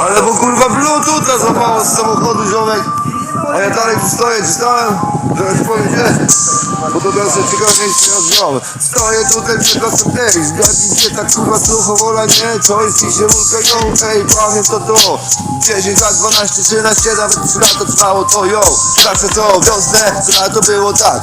Ale bo kurwa bluetootha złapało z samochodu ziomek A ja dalej stoję, czytałem Że powiedzieć. Bo to teraz ja wziąłem Stoję tutaj przed lasem, ej Zgadnij gdzie ta kurwa słuchowola, nie? Co jest ci się mulkają, ej Pamiętam to 10 lat, 12, 13 Nawet 3 lata trwało to, yo. Zawsze co, wiosnę, co lato było tak.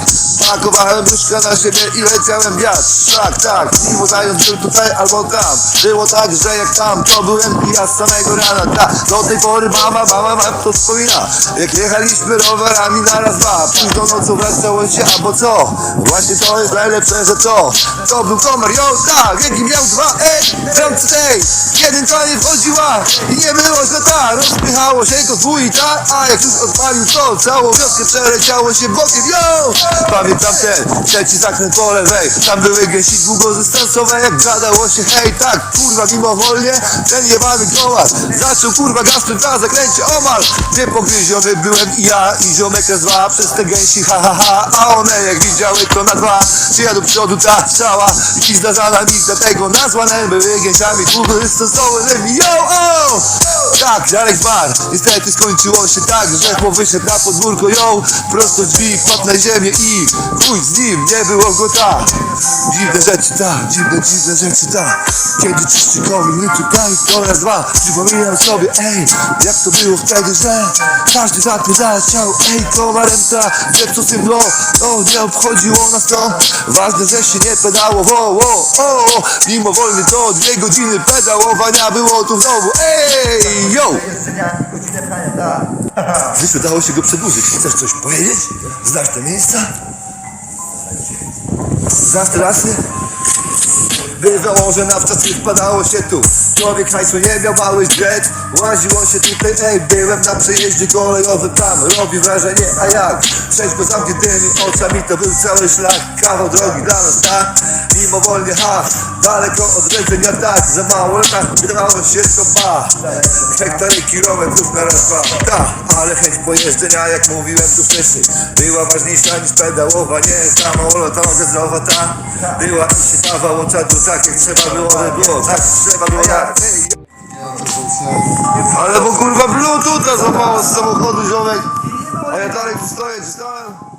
Pakowałem brzuszka na siebie i leciałem wiatr. Tak, tak, mimo zając był tutaj albo tam. Było tak, że jak tam, to byłem i ja samego rana. Tak, do tej pory mama, mama, mama to wspomina. Jak jechaliśmy rowerami na raz, dwa. Późną nocą wracało się, albo co? Właśnie to jest najlepsze, że to. To był komar, yo, tak, jaki miał dwa, ej Bramce tej, jeden to nie wchodziła I nie było, że ta. Rozpychało się go dwójka A jak już odpalił to, całą wioskę przeleciało się bokiem, yo! Pamiętam ten, trzeci zakręt po lewej. Tam były gęsi długodystansowe Jak gadało się, hej, tak, kurwa, mimowolnie Ten jebany kołar Zaczął kurwa gasnąć na zakręcie omal Gdzie pogryziony byłem i ja I ziomek dwa przez te gęsi, ha, ha, ha. A one jak widziały to na dwa. Czy do przodu ta strzała I za nami dlatego nazwane były gęsiami długodystansowanymi, yo, oh! Tak, Jarek zmarł Niestety skończyło się tak, że chłop wyszedł na podwórko Ją prosto drzwi, padł na ziemię i Chuj z nim, nie było go tak Dziwne rzeczy tak, dziwne, dziwne rzeczy tak. Kiedy czyszczy komin, czekaj, to raz dwa. Przypominam sobie, ej, jak to było wtedy, że Każdy zapierdalał chciał, ej, komarem ta Zepsuł symbol, o, nie obchodziło nas to. Ważne, że się nie pedało, wo, wo, o, o. Mimowolnie to dwie godziny pedałowania było tu znowu, ej, yo! Zresztą dało się go przedłużyć. Chcesz coś powiedzieć? Znasz te miejsca? Znasz te lasy? Bywało, że na wczasy wpadało się tu Człowiek hajsu nie miał mały drzeć Łaziło się tutaj, ej, byłem na przejeździe kolejowym tam Robi wrażenie, a jak? Przejść go zamkniętymi oczami to był cały szlak Kawał drogi dla nas, tak? Mimowolnie, ha, daleko od rdzenia, tak Za mało latach wydawało się to ba. Hektary kilometrów na raz, dwa. Tak, ale chęć pojeżdżenia, jak mówiłem tu wcześniej Była ważniejsza niż pedałowanie Samolotowa zdrowa, ta. Była i się dawało czadu tak jak trzeba było, by było Tak trzeba było, jak. Ale bo kurwa bluetootha złapało z samochodu ziomek. A ja dalej tu stoję, czytałem